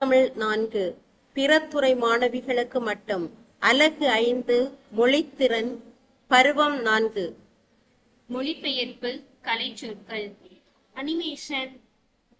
தமிழ் நான்கு. பிறத்துறை மாணவிகளுக்கு மட்டும். அலகு ஐந்து மொழித்திறன் பருவம் நான்கு. மொழிபெயர்ப்பு கலைச்சொற்கள். அனிமேஷன்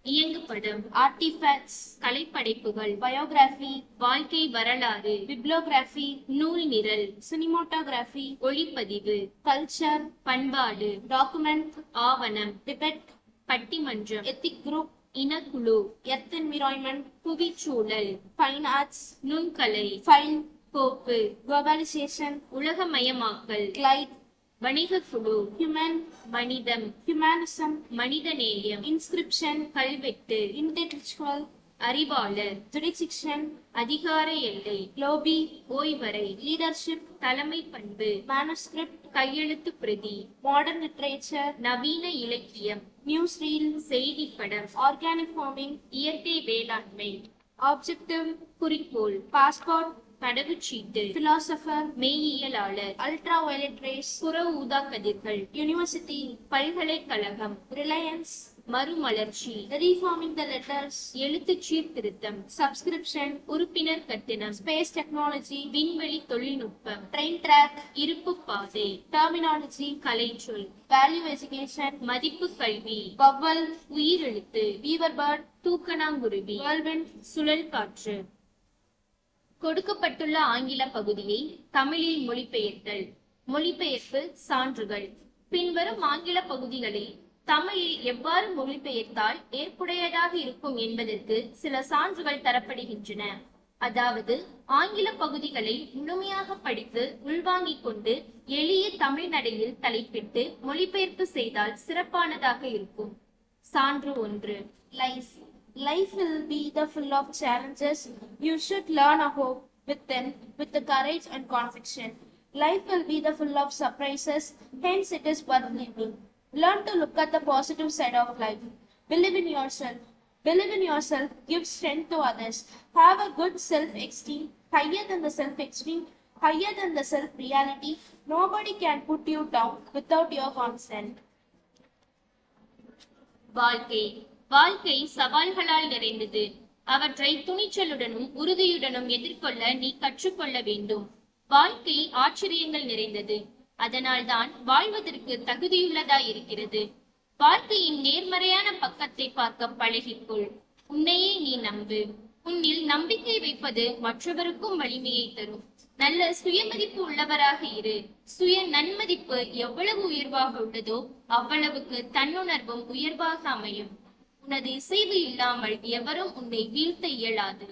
இயங்குபடம் ஆர்டிஃபேக்ட்ஸ் கலைப்படைப்புகள் பயோகிராஃபி வாழ்க்கை வரலாறு பிப்ளோகிராஃபி நூல் நிரல் சினிமோட்டோகிராபி ஒளிப்பதிவு கல்ச்சர் பண்பாடு டாக்குமெண்ட் ஆவணம் டிபெட் பட்டிமன்றம் எத்திக் குரூப் இனக்குழு எர்த் என்விரான்மெண்ட் புவிச்சூழல் ஃபைன் ஆர்ட்ஸ் நுண்கலை ஃபைன் கோப்பு குளோபலைசேஷன் உலகமயமாக்கல் கிளைட் வணிக குழு ஹியூமன் மனிதம் ஹியூமனிசம் மனிதநேயம் இன்ஸ்கிரிப்ஷன் கல்வெட்டு இன்டெலெக்சுவல் அறிவாளர் ஜுடிசிக்ஷன் அதிகார எல்லை லோபி ஓய்வறை லீடர்ஷிப் தலைமை பண்பு மேனுஸ்கிரிப்ட் கையெழுத்து பிரதி மாடர்ன் லிட்ரேச்சர் நவீன இலக்கியம் நியூஸ் ரீல் செய்தி படம் ஆர்கானிக் ஃபார்மிங் இயற்கை வேளாண்மை. ஆப்ஜெக்டிவ் குறிக்கோள் பாஸ்போர்ட் கடவுச்சீட்டு பிலாசபர் மெய்யியலாளர் அல்ட்ரா வயலட் ரேஸ் புற ஊதா கதிர்கள் யூனிவர்சிட்டி பல்கலைக்கழகம் ரிலையன்ஸ் மறுமலர்ச்சி. ரீஃபார்மிங் த லெட்டர்ஸ் எழுத்து சீர்திருத்தம் சப்ஸ்கிரிப்ஷன் உறுப்பினர் கட்டணம். ஸ்பேஸ் டெக்னாலஜி விண்வெளி தொழில்நுட்பம். ட்ரெயின் ட்ராக் இருப்பு பாதை. டெர்மினாலஜி கலைச்சொல். வேல்யூ எஜுகேஷன் மதிப்பு கல்வி. பவல் உயிரெழுத்து. Viewer bird தூக்கணாங்குருவி. வேர்ல்வெண்ட் சுழல் காற்று. கொடுக்கப்பட்டுள்ள ஆங்கில பகுதியை தமிழில் மொழிபெயர்த்தல். மொழிபெயர்ப்பு சான்றுகள். பின்வரும் ஆங்கில பகுதிகளை தமிழில் எவ்வாறு மொழிபெயர்த்தால் ஏற்புடையதாக இருக்கும் என்பதற்கு சில சான்றுகள் தரப்படுகின்றன அதாவது ஆங்கில பகுதிகளை முழுமையாக படித்து உள்வாங்கிக் கொண்டு எளிய தமிழ் நடையில் தலைப்பிட்டு மொழிபெயர்ப்பு செய்தால் சிறப்பானதாக இருக்கும் சான்று ஒன்று life life will be the full of challenges you should learn a hope with with the courage and conviction. Life will be the full of surprises, hence it is worth living. Learn to look at the positive side of life. Believe in yourself. Believe in yourself, give strength to others. Have a good self-esteem, higher than the self-esteem, higher than the self-reality. Nobody can put you down without your consent. வாழ்க்கை வாழ்க்கை சவால்களால் நிறைந்தது அவற்றை துணிச்சலுடனும் உறுதியுடனும் எதிர்கொள்ள நீ கற்றுக்கொள்ள வேண்டும் வாழ்க்கை ஆச்சரியங்கள் நிறைந்தது அதனால்தான் வாழ்வதற்கு தகுதியுள்ளதா இருக்கிறது வாழ்க்கையின் நேர்மறையான பக்கத்தை பார்க்க பழகிக்கொள். உன்னையே நீ நம்பு. உன்னில் நம்பிக்கை வைப்பது மற்றவருக்கும் வலிமையை தரும். நல்ல சுயமதிப்பு உள்ளவராக இரு. சுய நன்மதிப்பு எவ்வளவு உயர்வாக உள்ளதோ அவ்வளவுக்கு தன்னுணர்வும் உயர்வாக அமையும். உனது இசைவு இல்லாமல் எவரும் உன்னை வீழ்த்த இயலாது.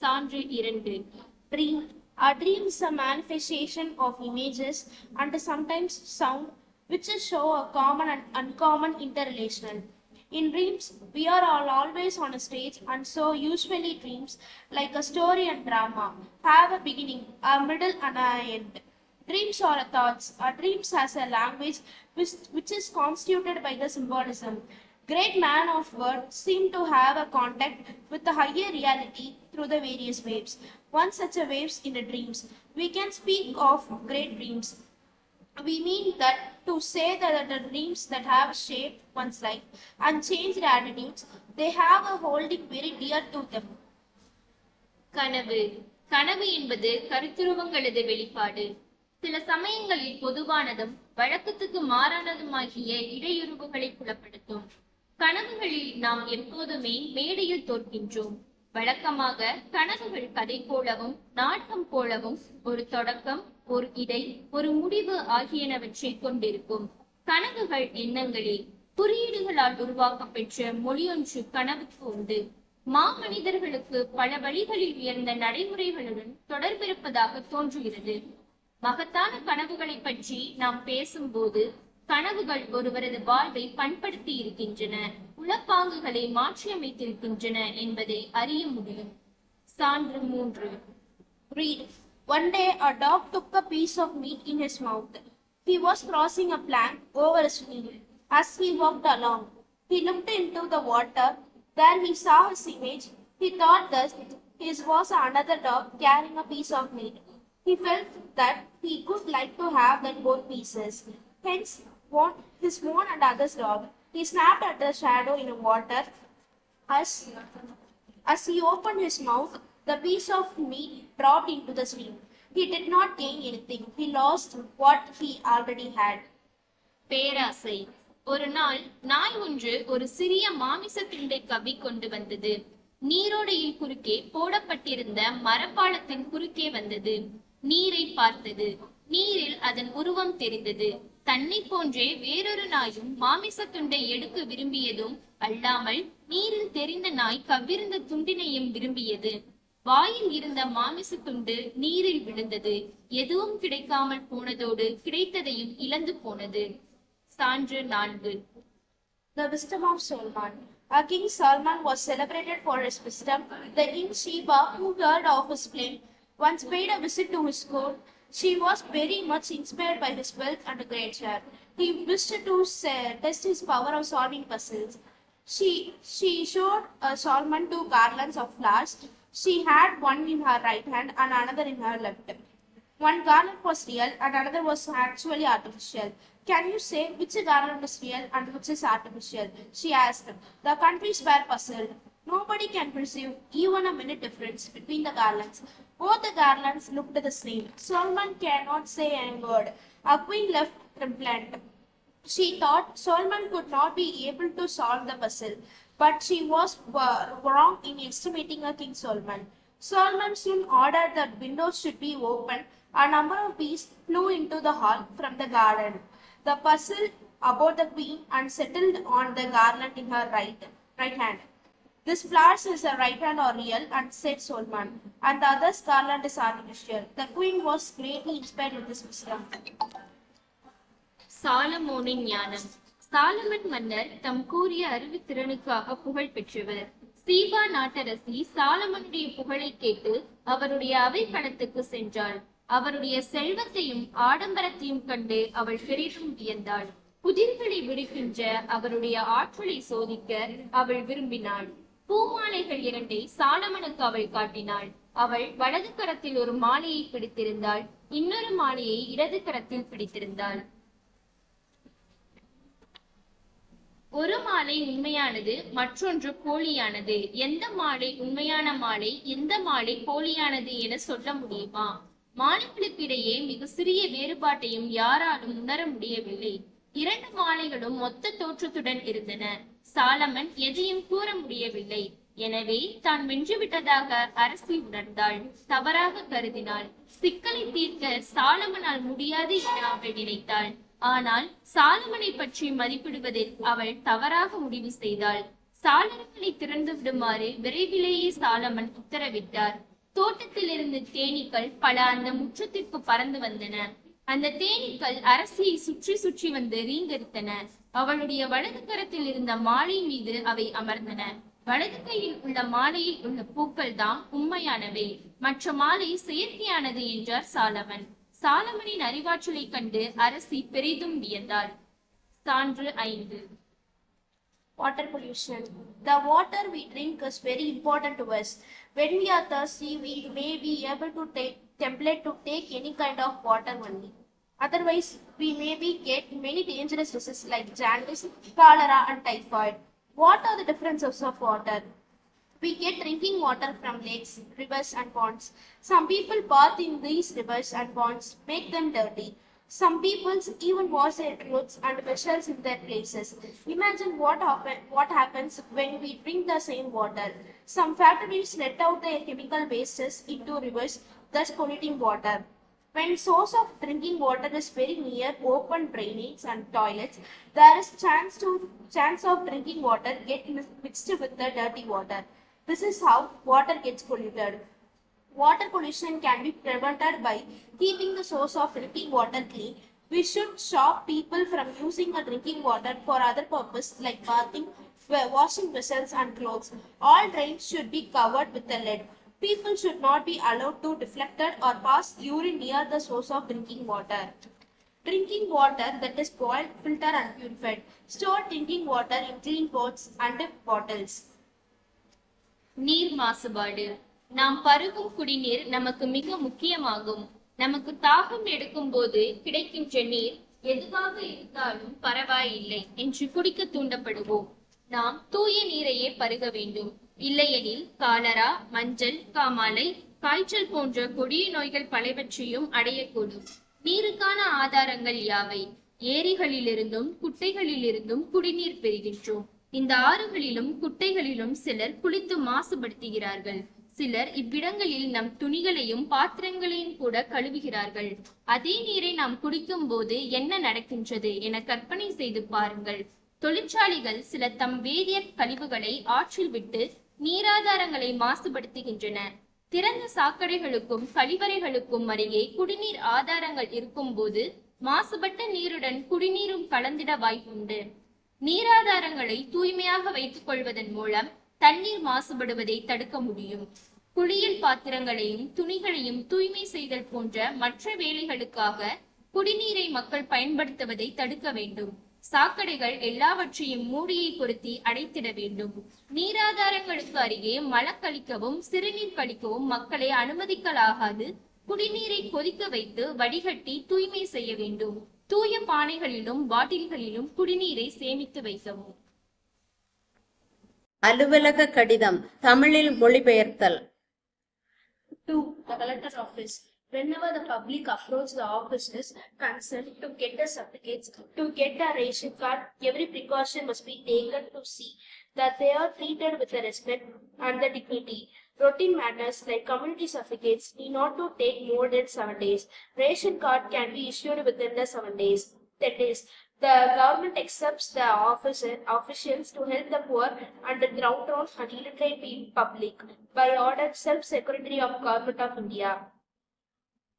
சான்று இரண்டு. Dream. A dream is a manifestation of images and sometimes sound which show a common and uncommon interrelational. In dreams, we are all always on a stage, and so usually dreams, like a story and drama, have a beginning, a middle, and an end. Dreams are thoughts. Our dreams has a language which, which is constituted by the symbolism. Great man of word seem to have a contact with the higher reality through the various waves. One such a waves in the dreams. We can speak of great dreams. We mean that to say that the dreams that have shaped one's life and changed attitudes, they have a holding very dear to them. கனவு கனவு என்பது கருத்துருவங்களது வெளிப்பாடு சில சமயங்களில் பொதுவானதும் வழக்கத்துக்கு மாறானதுமாகிய இடையுறவுகளை புலப்படுத்தும் கனவுகளில் நாம் எப்போதுமே மேடையில் தோற்கின்றோம் வழக்கமாக கனவுகள் கதை போலவும் நாட்டம் போலவும் ஒரு தொடக்கம் ஒரு இடை ஒரு முடிவு ஆகியனவற்றை கொண்டிருக்கும். கனவுகள் எண்ணங்களே குறியீடுகளால் உருவாக்கப் பெற்ற மொழியொன்று கனவுக்கு உண்டு. மாமனிதர்களுக்கு பல வழிகளில் உயர்ந்த நடைமுறைகளுடன் தொடர்பிருப்பதாக தோன்றுகிறது. மகத்தான கனவுகளை பற்றி நாம் பேசும்போது கனவுகள் ஒருவரது வாழ்வை பண்படுத்தி இருக்கின்றன. உளப்பாங்குகளை மாற்றியமைத்திருக்கின்றன என்பதை அறிய முடியும் சான்று மூன்று Read. One day a dog took a piece of meat in his mouth. He was crossing a plank over a field. As he walked along, he looked into the water. There he saw his image. He thought that his was another dog carrying a piece of meat. He felt that he could like to have that both pieces. Hence, one, his own and other's dog. He snapped at the shadow in the water as As he opened his mouth, the piece of meat dropped into the stream. He did not gain anything. He lost what he already had. பேராசை ஒரு நாள் நாய் ஒன்று ஒரு சிறிய மாமிச துண்டை கவி கொண்டு வந்தது நீரோடையில் குறுக்கே போடப்பட்டிருந்த மரப்பாலத்தின் குறுக்கே வந்தது நீரை பார்த்தது நீரில் அதன் உருவம் தெரிந்தது தன்னை போன்றே வேறொரு நாயும் மாமிச துண்டை எடுக்க விரும்பியதும் அல்லாமல் நீரில் தெரிந்த நாய் கவ்விருந்த துண்டினையும் விரும்பியது வாயில் இருந்த மாமிச துண்டு நீரில் விழுந்தது எதுவும் கிடைக்காமல் போனதோடு கிடைத்ததையும் இழந்து போனது சான்று நான்கு The wisdom of Solomon. Our King Solomon was celebrated for his wisdom. The King Sheba, who heard of his fame, once paid a visit to his court. She was very much inspired by his wealth and grandeur. He wished to test his power of solving puzzles. She she showed uh, Solomon two garlands of flowers. She had one in her right hand and another in her left. One garland was real and another was actually artificial. Can you say which garland is real and which is artificial? She asked. The countries were puzzled. Nobody can perceive even a minute difference between the garlands. Both the garlands looked the same. Solomon cannot say a word. A queen left tremblant. She thought Solomon could not be able to solve the puzzle, but she was wrong in estimating a King Solomon. Solomon soon ordered that windows should be opened. A number of bees flew into the hall from the garden. The puzzle about the queen and settled on the garland in her right, right hand. This flowers is a right hand or real, and said Solomon, and the other's garland is artificial. The queen was greatly inspired with this wisdom. சாலமோனின் ஞானம். சாலமன் மன்னர் தம் கூறிய அறிவுத்திறனுக்காக புகழ் பெற்றவர். சீபா நாட்டரசி சாலமனுடைய புகழை கேட்டு அவருடைய அவைக்களத்துக்கு சென்றாள். அவருடைய செல்வத்தையும் ஆடம்பரத்தையும் கண்டு அவள் பெரிதும் வியந்தாள். புதிர்களை விடுக்கின்ற அவருடைய ஆற்றலை சோதிக்க அவள் விரும்பினாள். பூமாலைகள் இரண்டை சாலமனுக்கு அவள் காட்டினாள். அவள் வலது கரத்தில் ஒரு மாலையை பிடித்திருந்தாள். இன்னொரு மாலையை இடது கரத்தில் பிடித்திருந்தாள். ஒரு மாலை உண்மையானது மற்றொன்று போலியானது. எந்த மாலை உண்மையான மாலை எந்த மாலை போலியானது என சொல்ல முடியுமா? மாலைகளுக்கிடையே மிக சிறிய வேறுபாட்டையும் யாராலும் உணர முடியவில்லை. இரண்டு மாலைகளும் மொத்த தோற்றத்துடன் இருந்தன. சாலமன் எதையும் கூற முடியவில்லை. எனவே தான் வென்றுவிட்டதாக அரசி உணர்ந்தாள். தவறாக கருதினாள். சிக்கலை தீர்க்க சாலமனால் முடியாது என அவள் நினைத்தாள். ஆனால் சாலமனை பற்றி மதிப்பிடுவதில் அவள் தவறாக முடிவு செய்தாள். சாளரங்களை திறந்து விடுமாறு விரைவிலேயே சாலமன் உத்தரவிட்டார். தோட்டத்தில் இருந்து தேனீக்கள் பல அந்த முற்றத்திற்கு பறந்து வந்தன. அந்த தேனீக்கள் அரசியை சுற்றி சுற்றி வந்து ரீங்கரித்தன. அவளுடைய வலது கரத்தில் இருந்த மாலை மீது அவை அமர்ந்தன. வலது கையில் உள்ள மாலையில் உள்ள பூக்கள் தான் உண்மையானவை. மற்ற மாலை செயற்கையானது என்றார் சாலமன். சாலமனின் அறிவாற்றலை கண்டு அரசி பெரிதும் வியந்தாள். சான்று ஐந்து. Water pollution The water we drink is very important to us. When we are thirsty, we may be able to take template to take any kind of water only. Otherwise, we may be get many dangerous diseases like jaundice, cholera, and typhoid. What are the differences of water? We get drinking water from lakes, rivers, and ponds. Some people bath in these rivers and ponds, make them dirty. Some people even wash their clothes and vessels in their places. Imagine what, happen, what happens when we drink the same water. Some factories let out their chemical wastes into rivers, thus polluting water. When source of drinking water is very near open drainage and toilets, there is chance to chance of drinking water get mixed with the dirty water. This is how water gets polluted. Water pollution can be prevented by keeping the source of drinking water clean. We should stop people from using the drinking water for other purposes like bathing, washing vessels and clothes. All drains should be covered with a lid. People should not be allowed to deflect or pass urine near the source of drinking water. Drinking water that is boiled, filtered and purified. Store drinking water in clean pots and bottles. Near ಮಾಸಬಾರ್ದು நாம் பருகும் குடிநீர் நமக்கு மிக முக்கியமாகும். நமக்கு தாகம் எடுக்கும் போது கிடைக்கின்ற நீர் எதுவாக இருந்தாலும் பரவாயில்லை என்று குடிக்க தூண்டப்படுவோம். நாம் தூய நீரையே பருக வேண்டும். இல்லையெனில் காலரா மஞ்சள் காமாலை காய்ச்சல் போன்ற கொடிய நோய்கள் பலவற்றையும் அடையக்கூடும். நீருக்கான ஆதாரங்கள் யாவை? ஏரிகளிலிருந்தும் குட்டைகளிலிருந்தும் குடிநீர் பெறுகின்றோம். இந்த ஆறுகளிலும் குட்டைகளிலும் சிலர் குளித்து மாசுபடுத்துகிறார்கள். சிலர் இவ்விடங்களில் நம் துணிகளையும் பாத்திரங்களையும் கூட கழுவுகிறார்கள். அதே நீரை நாம் குடிக்கும் போது என்ன நடக்கின்றது என கற்பனை செய்து பாருங்கள். தொழிற்சாலைகள் சில தம் வேதிய கழிவுகளை ஆற்றில் விட்டு நீராதாரங்களை மாசுபடுத்துகின்றன. திறந்த சாக்கடைகளுக்கும் கழிவறைகளுக்கும் அருகே குடிநீர் ஆதாரங்கள் இருக்கும்போது மாசுபட்ட நீருடன் குடிநீரும் கலந்திட வாய்ப்புண்டு. நீராதாரங்களை தூய்மையாக வைத்துக் கொள்வதன் மூலம் தண்ணீர் மாசுபடுவதை தடுக்க முடியும். குளியல் பாத்திரங்களையும் துணிகளையும் தூய்மை செய்தல் போன்ற மற்ற வேலைகளுக்காக குடிநீரை மக்கள் பயன்படுத்துவதை தடுக்க வேண்டும். சாக்கடைகள் எல்லாவற்றையும் மூடியை பொருத்தி அடைத்திட வேண்டும். நீராதாரங்களுக்கு அருகே மலக்கழிக்கவும் சிறுநீர் கழிக்கவும் மக்களை அனுமதிக்கலாகாது. குடிநீரை கொதிக்க வைத்து வடிகட்டி தூய்மை செய்ய வேண்டும். தூய பானைகளிலும் பாட்டில்களிலும் குடிநீரை சேமித்து வைக்கவும். அலுவலக கடிதம் தமிழில் மொழிபெயர்த்தல் To the collector office. Whenever the public approach the offices concerned to get the certificates, to get a ration card, every precaution must be taken to see that they are treated with the respect and the dignity. Routine matters like community certificates need not to take more than seven days. Ration card can be issued within the seven days. Ten days. The government accepts the officer, officials to help the poor and the downtrodden and illiterate people public by order self-secretary of government of India.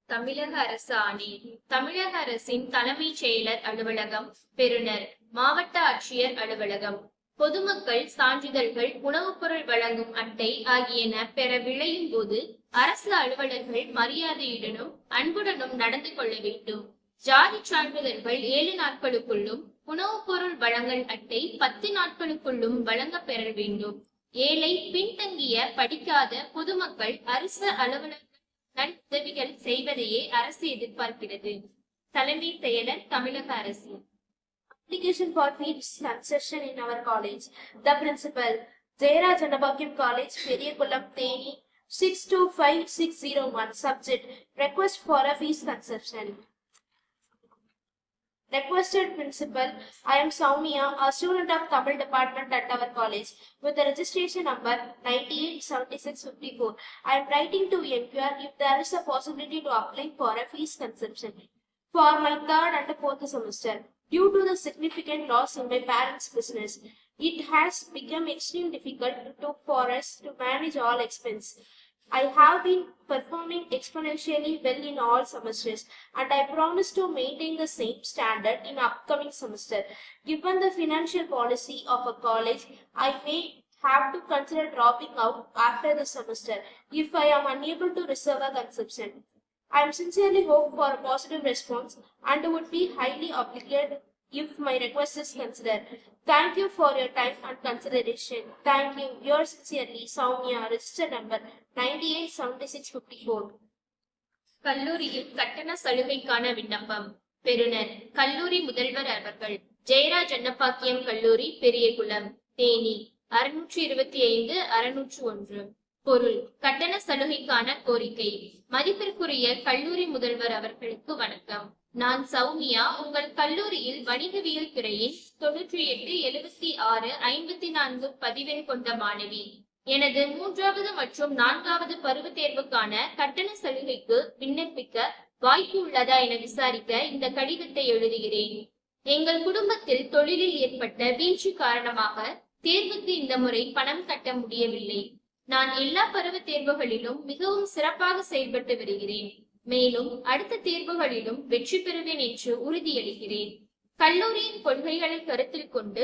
தமிழக அரசு ஆணை தமிழக அரசின் தலைமைச் செயலர் அலுவலகம் பெறுநர் மாவட்ட ஆட்சியர் அலுவலகம் பொதுமக்கள் சான்றிதழ்கள் உணவுப் பொருள் வழங்கும் அட்டை ஆகியன பெற விளையும் போது அரசு அலுவலர்கள் மரியாதையுடனும் அன்புடனும் நடந்து கொள்ள வேண்டும் ஜாதி சான்றிதழ்கள் ஏழு நாட்களுக்குள்ளும் உணவுப் பொருள் வழங்கல் அட்டை பத்து நாட்களுக்குள்ளும் வழங்க பெற வேண்டும் ஏழை பின்தங்கிய படிக்காத பொதுமக்கள் அரசு அலுவலர்கள் உதவிகள் செய்வதையே அரசு எதிர்பார்க்கிறது தலைமை செயலர் தமிழக அரசு Application for the concession in our college. The principal, Jayara to College, Periyakulam, zero 625601. Subject, request for a fees concession. Requested principal, I am Soumya, a student of Tamil department at our college with the registration number 987654. I am writing to inquire if there is a possibility to apply for a fees concession for my third and fourth semester. Due to the significant loss in my parents' business, it has become extremely difficult to, for us to manage all expense. I have been performing exponentially well in all semesters and I promise to maintain the same standard in upcoming semester. Given the financial policy of a college, I may have to consider dropping out after the semester if I am unable to reserve a conception. I am sincerely hope for a positive response and would be highly obligated if my request is considered. Thank you for your time and consideration. Thank you. Yours sincerely, Soumya, register number 987654. கல்லூரியில் கட்டண சலுகைக்கான விண்ணப்பம் பெறுநர் கல்லூரி முதல்வர் அவர்கள் ஜெயராஜ் அன்னப்பாக்கியம் கல்லூரி பெரியகுளம் தேனி அறுநூற்றி இருபத்தி ஐந்து அறுநூற்று ஒன்று பொருள் கட்டண சலுகைக்கான கோரிக்கை. மதிப்பிற்குரிய கல்லூரி முதல்வர் அவர்களுக்கு வணக்கம். நான் சௌமியா உங்கள் கல்லூரியில் வணிகவியல் துறையின் தொன்னூற்றி எட்டு எழுபத்தி ஆறு ஐம்பத்தி நான்கு பதிவெண் கொண்ட மாணவி. எனது மூன்றாவது மற்றும் நான்காவது பருவ தேர்வுக்கான கட்டண சலுகைக்கு விண்ணப்பிக்க வாய்ப்பு உள்ளதா என விசாரிக்க இந்த கடிதத்தை எழுதுகிறேன். எங்கள் குடும்பத்தில் தொழிலில் ஏற்பட்ட வீழ்ச்சி காரணமாக தேர்வுக்கு இந்த முறை பணம் கட்ட முடியவில்லை. நான் எல்லா பருவ தேர்வுகளிலும் மிகவும் சிறப்பாக செயல்பட்டு வருகிறேன். மேலும் அடுத்த தேர்வுகளிலும் வெற்றி பெறுவேன் என்று உறுதியளிக்கிறேன். கல்லூரியின் கொள்கைகளை கருத்தில் கொண்டு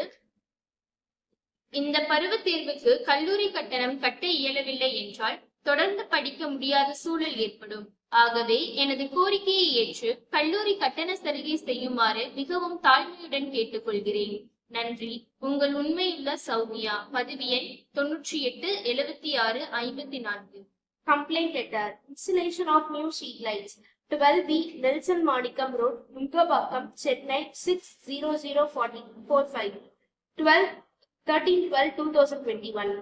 இந்த பருவ தேர்வுக்கு கல்லூரி கட்டணம் கட்ட இயலவில்லை என்றால் தொடர்ந்து படிக்க முடியாத சூழல் ஏற்படும். ஆகவே எனது கோரிக்கையை ஏற்று கல்லூரி கட்டண சலுகை செய்யுமாறு மிகவும் தாழ்மையுடன் கேட்டுக்கொள்கிறேன். நன்றி உங்கள் உண்மையுள்ள சௌமியா பதிவு எண் தொன்னூற்றி எட்டு எழுபத்தி ஆறு ஐம்பத்தி நான்கு complaint letter installation of new street lights twelve B Nelson Manickam road Mungabakkam Chennai six zero zero forty four five twelve thirteen twelve two thousand twenty one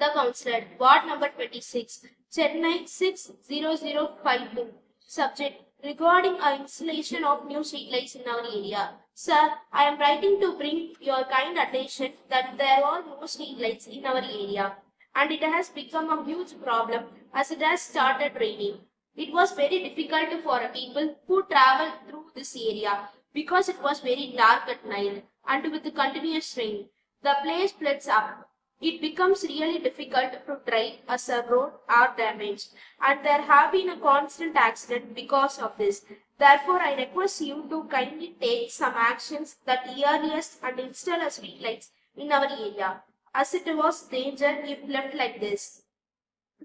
the councillor ward number twenty six Chennai six zero zero five two subject regarding our installation of new street lights in area. Sir, I am writing to bring your kind attention that there are no streetlights in our area and it has become a huge problem as it has started raining. It was very difficult for people who travel through this area because it was very dark at night and with the continuous rain. The place floods up It becomes really difficult to drive as a road are damaged and there have been a constant accident because of this. Therefore, I request you to kindly take some actions that earliest and install a street lights in our area as it was danger if left like this.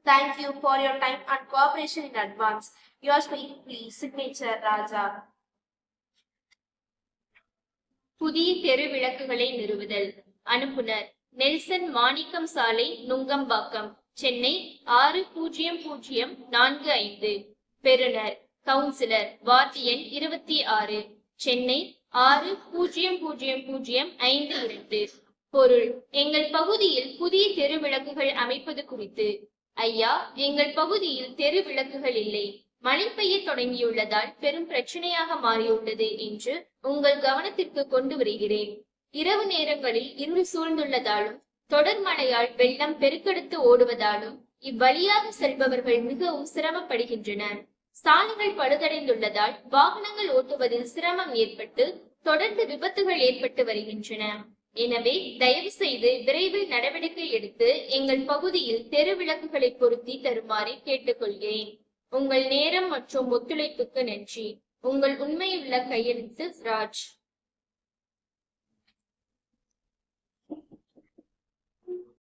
Thank you for your time and cooperation in advance. Yours very please, signature Raja. புதிய தெரு விளக்குகளை நிறுவுதல் அனுப்புனர் Nelson மாணிக்கம் சாலை நுங்கம்பாக்கம் சென்னை ஆறு பூஜ்ஜியம் பூஜ்ஜியம் நான்கு ஐந்து. பெறுநர் கவுன்சிலர் வார்டு எண் இருபத்தி ஆறு. சென்னை ஆறு பூஜ்ஜியம் பூஜ்ஜியம் பூஜ்ஜியம் ஐந்து இரண்டு. பொருள் எங்கள் பகுதியில் புதிய தெரு விளக்குகள் அமைப்பது குறித்து. ஐயா எங்கள் பகுதியில் தெரு விளக்குகள் இல்லை. மழை பெய்ய தொடங்கியுள்ளதால் பெரும் பிரச்சனையாக மாறியுள்ளது என்று உங்கள் கவனத்திற்கு கொண்டு வருகிறேன். இரவு நேரங்களில் இருள் சூழ்ந்துள்ளதாலும் தொடர் மழையால் வெள்ளம் பெருக்கெடுத்து ஓடுவதாலும் இவ்வழியாக செல்பவர்கள் மிகவும் சிரமப்படுகின்றனர். சாலைகள் பழுதடைந்துள்ளதால் வாகனங்கள் ஓட்டுவதில் சிரமம் ஏற்பட்டு தொடர்ந்து விபத்துகள் ஏற்பட்டு வருகின்றன. எனவே தயவு செய்து விரைவில் நடவடிக்கை எடுத்து எங்கள் பகுதியில் தெரு விளக்குகளை பொருத்தி தருமாறு கேட்டுக்கொள்கிறேன். உங்கள் நேரம் மற்றும் ஒத்துழைப்புக்கு நன்றி. உங்கள் உண்மையுள்ள கையெழுத்து ராஜ்.